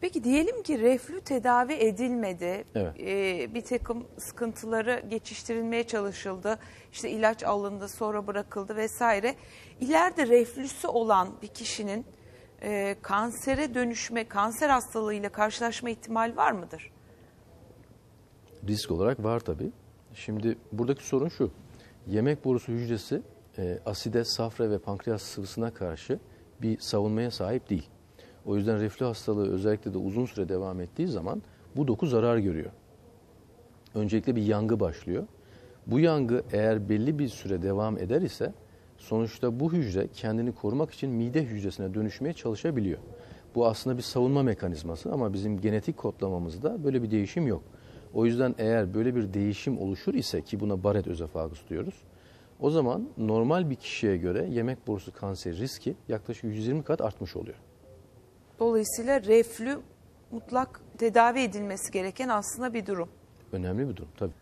Peki diyelim ki reflü tedavi edilmedi. Evet. Ee, bir takım sıkıntıları geçiştirilmeye çalışıldı. İşte ilaç alındı sonra bırakıldı vesaire. İleride reflüsü olan bir kişinin e, kansere dönüşme, kanser hastalığıyla karşılaşma ihtimali var mıdır? Risk olarak var tabii. Şimdi buradaki sorun şu. Yemek borusu hücresi e, aside, safra ve pankreas sıvısına karşı bir savunmaya sahip değil. O yüzden reflü hastalığı özellikle de uzun süre devam ettiği zaman bu doku zarar görüyor. Öncelikle bir yangı başlıyor. Bu yangı eğer belli bir süre devam eder ise sonuçta bu hücre kendini korumak için mide hücresine dönüşmeye çalışabiliyor. Bu aslında bir savunma mekanizması ama bizim genetik kodlamamızda böyle bir değişim yok. O yüzden eğer böyle bir değişim oluşur ise ki buna Barrett özefagus diyoruz. O zaman normal bir kişiye göre yemek borusu kanseri riski yaklaşık 120 kat artmış oluyor. Dolayısıyla reflü mutlak tedavi edilmesi gereken aslında bir durum. Önemli bir durum tabii.